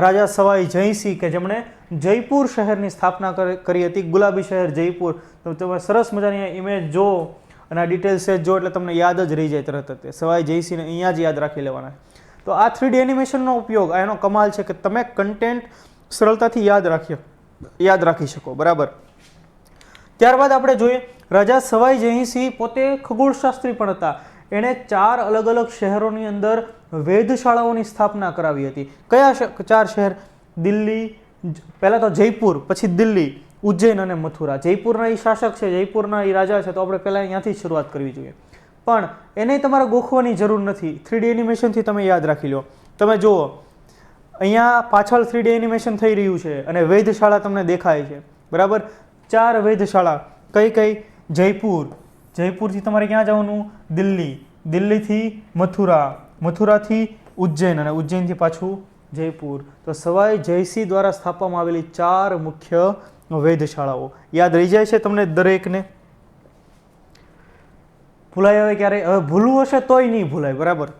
રાજા સવાઈ જયસિંહ કે જેમણે જયપુર શહેરની સ્થાપના કરી- હતી, ગુલાબી શહેર જયપુર. તો તમે સરસ મજાની ઇમેજ જો અને ડિટેલ્સ જો એટલે તમને યાદ જ રહી જાય તરત જ સવાઈ જયસિંહને અહીંયા જ યાદ રાખી લેવાના. તો આ થ્રીડી એનિમેશનનો ઉપયોગ, આ એનો કમાલ છે કે તમે કન્ટેન્ટ સરળતાથી યાદ રાખી યાદ રાખી શકો. બરાબર? ત્યારબાદ આપણે જોઈએ, રાજા સવાઈ જયસિંહ પોતે ખગોળશાસ્ત્રી પણ હતા. એણે ચાર અલગ અલગ શહેરોની અંદર વેધશાળાઓની સ્થાપના કરાવી હતી. કયા ચાર શહેર? દિલ્હી પહેલાં તો જયપુર, પછી દિલ્હી, ઉજ્જૈન અને મથુરા. જયપુરના એ શાસક છે, જયપુરના એ રાજા છે, તો આપણે પહેલાં અહીંયાથી શરૂઆત કરવી જોઈએ. પણ એને તમારે ગોખવાની જરૂર નથી. થ્રી ડી એનિમેશનથી તમે યાદ રાખી લો. તમે જુઓ, અહીંયા પાછળ થ્રી ડી એનિમેશન થઈ રહ્યું છે અને વૈધશાળા તમને દેખાય છે. બરાબર? ચાર વૈધશાળા. કઈ કઈ? જયપુર જયપુરથી તમારે ક્યાં જવાનું? દિલ્હી. દિલ્હીથી મથુરા. મથુરાથી ઉજ્જૈન અને ઉજ્જૈનથી પાછું જયપુર. તો સવાઈ જયસિંહ દ્વારા સ્થાપવામાં આવેલી ચાર મુખ્ય વૈધશાળાઓ. યાદ રહી જાય છે તમને દરેકને? ભૂલાય હવે ક્યારે? હવે ભૂલવું હશે તોય નહીં ભૂલાય, બરાબર?